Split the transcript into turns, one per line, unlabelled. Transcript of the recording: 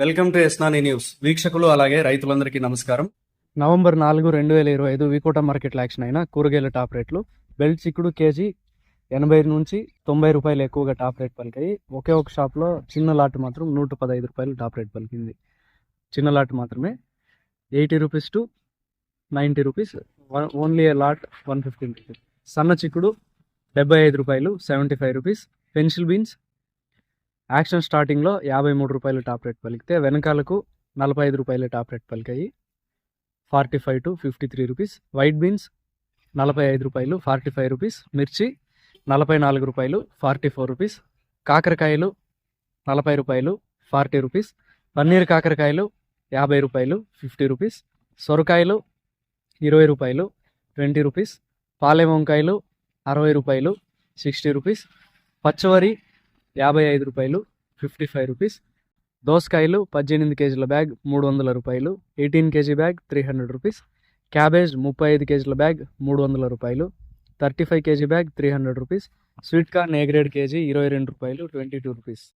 Welcome to ఎస్నాని news. వీక్షకులు అలాగే రైతులందరికీ నమస్కారం.
నవంబర్ నాలుగు రెండు వేల ఇరవై ఐదు వికోట మార్కెట్లో యాక్షన్ అయిన కూరగాయల టాప్ రేట్లు బెల్ట్ చిక్కుడు కేజీ ఎనభై నుంచి తొంభై రూపాయలు ఎక్కువగా టాప్ రేట్ పలికాయి. ఒకే ఒక షాప్లో చిన్న లాట్ మాత్రం నూట పదహైదు రూపాయలు టాప్ రేట్ పలికింది. చిన్న లాట్ మాత్రమే eighty rupees to ninety rupees. Only a lot one fifteen rupees. సన్న చిక్కుడు డెబ్బై ఐదు రూపాయలు seventy five rupees. Pencil beans auction స్టార్టింగ్లో యాభై మూడు రూపాయలు టాప్ రేట్ పలికితే వెనకాలకు నలభై ఐదు రూపాయలు top rate పలికాయి. Forty five to fifty three rupees. White beans నలభై ఐదు రూపాయలు ఫార్టీ ఫైవ్ రూపీస్. మిర్చి నలభై నాలుగు రూపాయలు ఫార్టీ ఫోర్ రూపీస్. కాకరకాయలు నలభై రూపాయలు ఫార్టీ రూపీస్. పన్నీర్ కాకరకాయలు యాభై రూపాయలు ఫిఫ్టీ రూపీస్. సొరకాయలు ఇరవై రూపాయలు ట్వంటీ రూపీస్. పాలెం వంకాయలు అరవై రూపాయలు సిక్స్టీ రూపీస్. పచ్చవరి యాభై ఐదు రూపాయలు ఫిఫ్టీ ఫైవ్ రూపీస్. దోసకాయలు పద్దెనిమిది కేజీల బ్యాగ్ మూడు వందల రూపాయలు. Eighteen KG bag three hundred rupees. Cabbage ముప్పై ఐదు కేజీల బ్యాగ్ మూడు వందల రూపాయలు. Thirty five KG bag three hundred rupees. Sweet corn A grade KG ఇరవై రెండు రూపాయలు ట్వంటీ టూ రూపీస్.